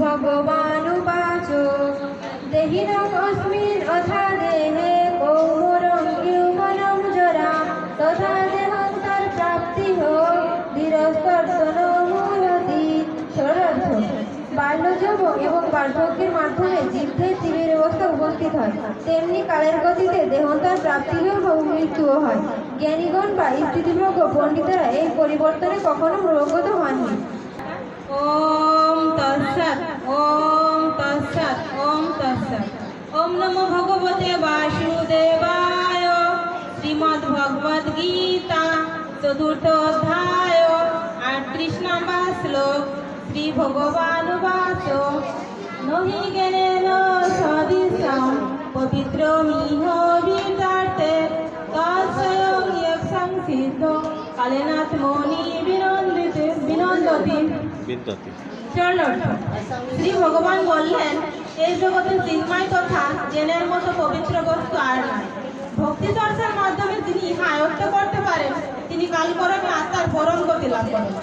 ভগবানুবাচ দেহিনকস্মিন অথা দেহে কৌমরং ইউবনম জরা। তথা দেহন্তর প্রাপ্তি হো ধীরস্তর্তন মূলতি। ষড়ার্থ বাল্য এবং বার্ধক্যের মাধ্যমে জীবদের জীবের অবস্থা উপস্থিত হয়। তেমনি কালের গতিতে দেহন্তর প্রাপ্তি এবং মৃত্যুও হয়। জ্ঞানীগণ বা স্থিতিপ্রজ্ঞ পণ্ডিতেরা এই পরিবর্তনে কখনো প্রগত হননি। ওম তৎসৎ ওম তৎসৎ ওম তৎসৎ। ওম নমো ভগবতে বাসুদেবায়। শ্রীমদ্ ভগবদ গীতা চতুর্থ অধ্যায় আটত্রিশ নম্বর শ্লোক শ্রী ভগবানুবাচ নহি জ্ঞানেন সদৃশম পবিত্র মিহ বিদার্থে তৎস্বয়ং ইয়ঃ কালেনাত্মনি বিনন্দিতে বিনন্দতি বিদ্যতি। শ্রী ভগবান বললেন, এই জগতে চিন্ময় কথা জেনের মতো পবিত্র বস্তু আর নাই ভক্তি চর্চার মাধ্যমে তিনি ইহা আয়ত্ত করতে পারেন, তিনি কালকরমে আত্মার পরম গতি লাভ করেন